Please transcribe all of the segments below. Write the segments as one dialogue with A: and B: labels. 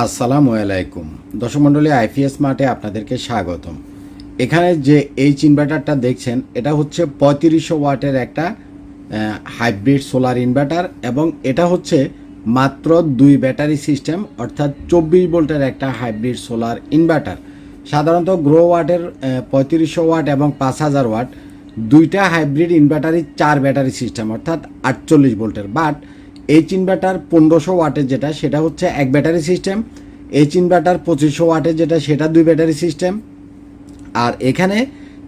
A: আসসালামু আলাইকুম। দর্শক মণ্ডলী, আইপিএস মাঠে আপনাদেরকে স্বাগতম। এখানে যে এইচ ইনভার্টারটা দেখছেন, এটা হচ্ছে পঁয়ত্রিশশো ওয়াটের একটা হাইব্রিড সোলার ইনভার্টার এবং এটা হচ্ছে মাত্র দুই ব্যাটারি সিস্টেম, অর্থাৎ চব্বিশ ভোল্টের একটা হাইব্রিড সোলার ইনভার্টার। সাধারণত গ্রো ওয়াটের পঁয়ত্রিশশো ওয়াট এবং পাঁচ হাজার ওয়াট দুইটা হাইব্রিড ইনভার্টারই চার ব্যাটারি সিস্টেম, অর্থাৎ আটচল্লিশ ভোল্টের। বাট এইচ ইনভার্টার পনেরোশো ওয়াটের যেটা, সেটা হচ্ছে এক ব্যাটারি সিস্টেম এইচ ইনভার্টার পঁচিশশো ওয়াটের যেটা, সেটা দুই ব্যাটারি সিস্টেম আর এখানে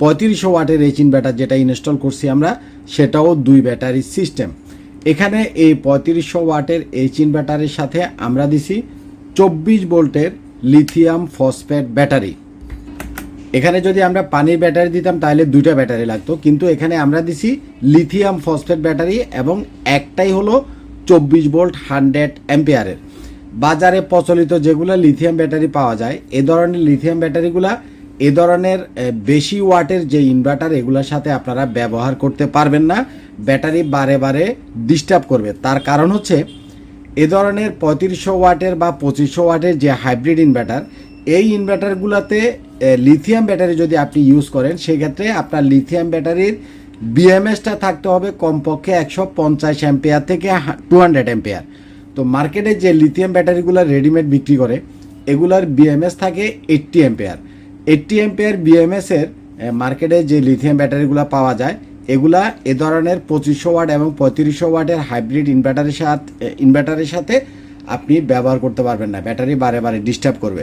A: পঁয়ত্রিশশো ওয়াটের এইচ ইনভার্টার যেটা ইনস্টল করছি আমরা, সেটাও দুই ব্যাটারি সিস্টেম এখানে এই পঁয়ত্রিশশো ওয়াটের এইচ ইনভার্টারের সাথে আমরা দিছি চব্বিশ ভোল্টের লিথিয়াম ফসফেট ব্যাটারি এখানে যদি আমরা পানির ব্যাটারি দিতাম, তাহলে দুইটা ব্যাটারি লাগতো। কিন্তু এখানে আমরা দিছি লিথিয়াম ফসফেট ব্যাটারি এবং একটাই হলো চব্বিশ ভোল্ট হান্ড্রেড অ্যাম্পিয়ারের। বাজারে প্রচলিত যেগুলো লিথিয়াম ব্যাটারি পাওয়া যায়, এ ধরনের লিথিয়াম ব্যাটারিগুলা এ ধরনের বেশি ওয়াটের যে ইনভার্টার এগুলোর সাথে আপনারা ব্যবহার করতে পারবেন না। ব্যাটারি বারে বারে ডিস্টার্ব করবে। তার কারণ হচ্ছে, এ ধরনের পঁয়ত্রিশশো ওয়াটের বা পঁচিশশো ওয়াটের যে হাইব্রিড ইনভার্টার এই ইনভার্টারগুলোতে লিথিয়াম ব্যাটারি যদি আপনি ইউজ করেন, সেক্ষেত্রে আপনার লিথিয়াম ব্যাটারির বিএমএসটা থাকতে হবে কমপক্ষে একশো পঞ্চাশ অ্যাম্পিয়ার থেকে টু হান্ড্রেড অ্যাম্পিয়ার। তো মার্কেটে যে লিথিয়াম ব্যাটারিগুলো রেডিমেড বিক্রি করে, এগুলার বিএমএস থাকে এইট্টি অ্যাম্পিয়ার। এইট্টি অ্যাম্পিয়ার বিএমএসের মার্কেটে যে লিথিয়াম ব্যাটারিগুলো পাওয়া যায়, এগুলা এ ধরনের পঁচিশশো ওয়াট এবং পঁয়ত্রিশশো ওয়াটের হাইব্রিড ইনভার্টারের সাথে ইনভার্টারের সাথে আপনি ব্যবহার করতে পারবেন না। ব্যাটারি বারে বারে ডিস্টার্ব করবে।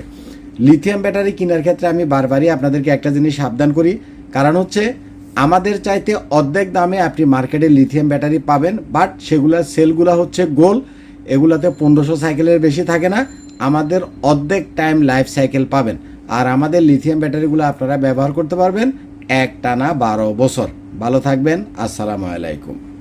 A: লিথিয়াম ব্যাটারি কেনার ক্ষেত্রে আমি বারবারই আপনাদেরকে একটা জিনিস সাবধান করি। কারণ হচ্ছে আমাদের চাইতে অর্ধেক দামে আপনি মার্কেটে লিথিয়াম ব্যাটারি পাবেন বাট সেগুলোর সেলগুলো হচ্ছে গোল, এগুলাতে পনেরোশো সাইকেলের বেশি থাকে না, আমাদের অর্ধেক টাইম লাইফ সাইকেল পাবেন। আর আমাদের লিথিয়াম ব্যাটারিগুলো আপনারা ব্যবহার করতে পারবেন এক টানা বারো বছর। ভালো থাকবেন, আসসালামু আলাইকুম।